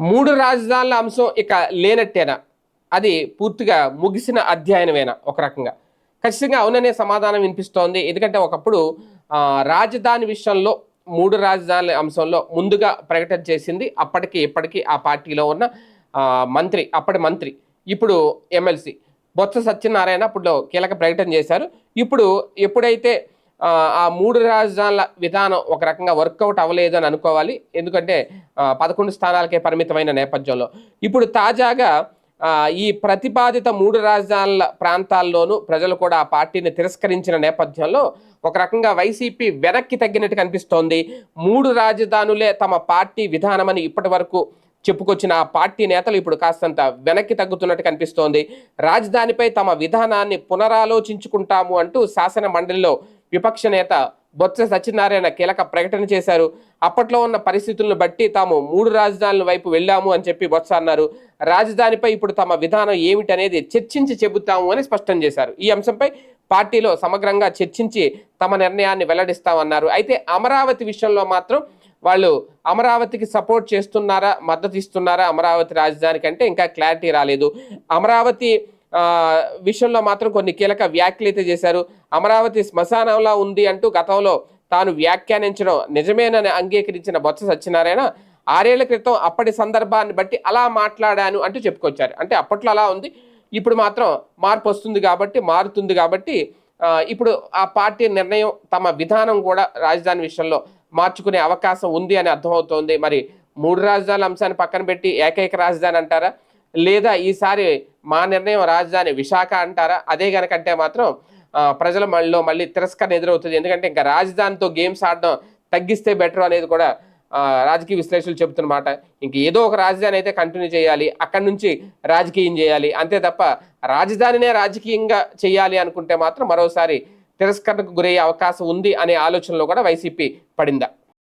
మూడు రాజధానుల అంశం ఇక లేనట్టేనా? అది పూర్తిగా ముగిసిన అధ్యయనమేనా? ఒక రకంగా. ఖచ్చితంగా అవుననే సమాధానం వినిపిస్తోంది. ఎందుకంటే ఒకప్పుడు రాజధాని విషయంలో మూడు రాజధానుల అంశంలో ముందుగా ప్రకటన చేసింది అప్పటికి ఇప్పటికీ ఆ పార్టీలో ఉన్న మంత్రి అప్పటి మంత్రి ఇప్పుడు ఎమ్మెల్సీ బొత్స సత్యనారాయణ అప్పుడు కీలక ప్రకటన చేశారు. ఇప్పుడు ఎప్పుడైతే ఆ, మూడు రాజధానుల విధానం ఒక రకంగా వర్కౌట్ అవ్వలేదు అని అనుకోవాలి. ఎందుకంటే పదకొండు స్థానాలకే పరిమితమైన నేపథ్యంలో. ఇప్పుడు తాజాగా ఈ ప్రతిపాదిత మూడు రాజధానుల ప్రాంతాల్లోనూ ప్రజలు కూడా ఆ పార్టీని తిరస్కరించిన నేపథ్యంలో ఒక రకంగా వైసీపీ వెనక్కి తగ్గినట్టు కనిపిస్తోంది. మూడు రాజధానులే తమ పార్టీ విధానమని ఇప్పటి వరకు చెప్పుకొచ్చిన ఆ పార్టీ నేతలు ఇప్పుడు కాస్తంత వెనక్కి తగ్గుతున్నట్టు కనిపిస్తోంది. రాజధానిపై తమ విధానాన్ని పునరాలోచించుకుంటాము అంటూ శాసన మండలిలో విపక్ష నేత బొత్స సత్యనారాయణ కీలక ప్రకటన చేశారు. అప్పట్లో ఉన్న పరిస్థితులను బట్టి తాము మూడు రాజధానుల వైపు వెళ్ళాము అని చెప్పి బొత్స అన్నారు. రాజధానిపై ఇప్పుడు తమ విధానం ఏమిటనేది చర్చించి చెబుతాము అని స్పష్టం చేశారు. ఈ అంశంపై పార్టీలో సమగ్రంగా చర్చించి తమ నిర్ణయాన్ని వెల్లడిస్తామన్నారు. అయితే అమరావతి విషయంలో మాత్రం వాళ్ళు అమరావతికి సపోర్ట్ చేస్తున్నారా మద్దతు ఇస్తున్నారా అమరావతి రాజధాని కంటే ఇంకా క్లారిటీ రాలేదు. అమరావతి విషయంలో మాత్రం కొన్ని కీలక వ్యాఖ్యలు అయితే చేశారు. అమరావతి శ్మశానంలా ఉంది అంటూ గతంలో తాను వ్యాఖ్యానించడం నిజమేనని అంగీకరించిన బొత్స సత్యనారాయణ ఆరేళ్ళ క్రితం అప్పటి సందర్భాన్ని బట్టి అలా మాట్లాడాను అంటూ చెప్పుకొచ్చారు. అంటే అప్పట్లో అలా ఉంది ఇప్పుడు మాత్రం మార్పు వస్తుంది కాబట్టి మారుతుంది కాబట్టి ఇప్పుడు ఆ పార్టీ నిర్ణయం తమ విధానం కూడా రాజధాని విషయంలో మార్చుకునే అవకాశం ఉంది అని అర్థమవుతోంది. మరి మూడు రాజధానుల అంశాన్ని పక్కన పెట్టి ఏకైక రాజధాని అంటారా? లేదా ఈసారి మా నిర్ణయం రాజధాని విశాఖ అంటారా? అదే కనుకంటే మాత్రం ప్రజల మళ్ళీ మళ్ళీ తిరస్కరణ ఎదురవుతుంది. ఎందుకంటే ఇంకా రాజధానితో గేమ్స్ ఆడడం తగ్గిస్తే బెటర్ అనేది కూడా రాజకీయ విశ్లేషకులు చెబుతున్నమాట. ఇంక ఏదో ఒక రాజధాని అయితే కంటిన్యూ చేయాలి అక్కడి నుంచి రాజకీయం చేయాలి. అంతే తప్ప రాజధానినే రాజకీయంగా చేయాలి అనుకుంటే మాత్రం మరోసారి తిరస్కరణకు గురయ్యే అవకాశం ఉంది అనే ఆలోచనలో కూడా వైసీపీ పడిందా?